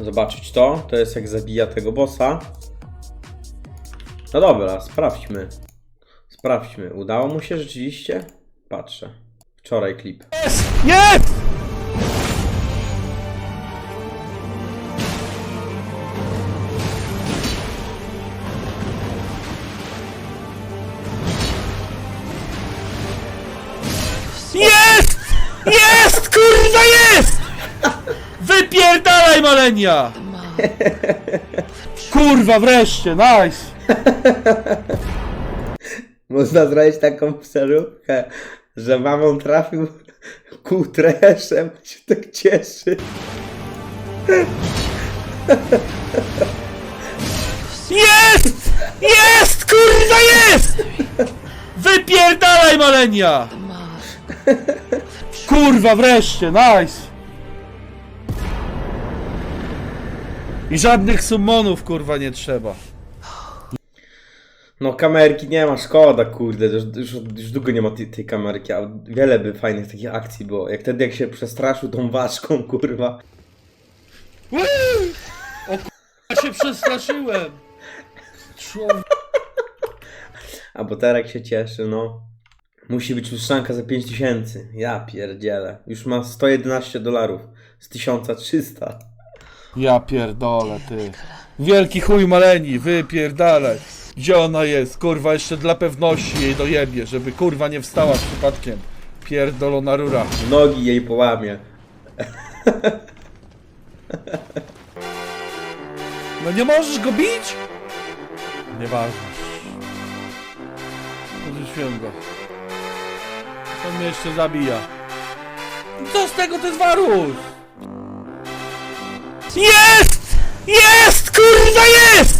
zobaczyć to. To jest jak zabija tego bossa. No dobra, sprawdźmy. Sprawdźmy. Udało mu się rzeczywiście? Patrzę. Wczoraj klip. Jest! Jest! Jest! Kurwa jest! Wypierdalaj malenia! Kurwa wreszcie, nice! Można zrobić taką przeróbkę, że mamą trafił kutreszem, się tak cieszy. Jest! Jest! Kurwa jest! Wypierdalaj malenia! Kurwa wreszcie, nice! I żadnych summonów kurwa nie trzeba. No kamerki nie ma, szkoda kurde, już, już, już długo nie ma tej, tej kamerki, a wiele by fajnych takich akcji było. Jak wtedy jak się przestraszył tą ważką, kurwa. Uuu! O kurwa się przestraszyłem! Człowiek. A bo teraz się cieszy, no. Musi być lustrzanka za 5000. Ja pierdzielę. Już ma 111 dolarów z 1300. Ja pierdolę ty. Wielki chuj maleni, wypierdalaj. Gdzie ona jest? Kurwa, jeszcze dla pewności jej dojebie, żeby kurwa nie wstała przypadkiem. Pierdolona rura. Nogi jej połamie. No nie możesz go bić? Nieważne. Odrzuciłem go. On mnie jeszcze zabija. I co z tego, to jest Warus! Jest! Jest! Kurwa jest!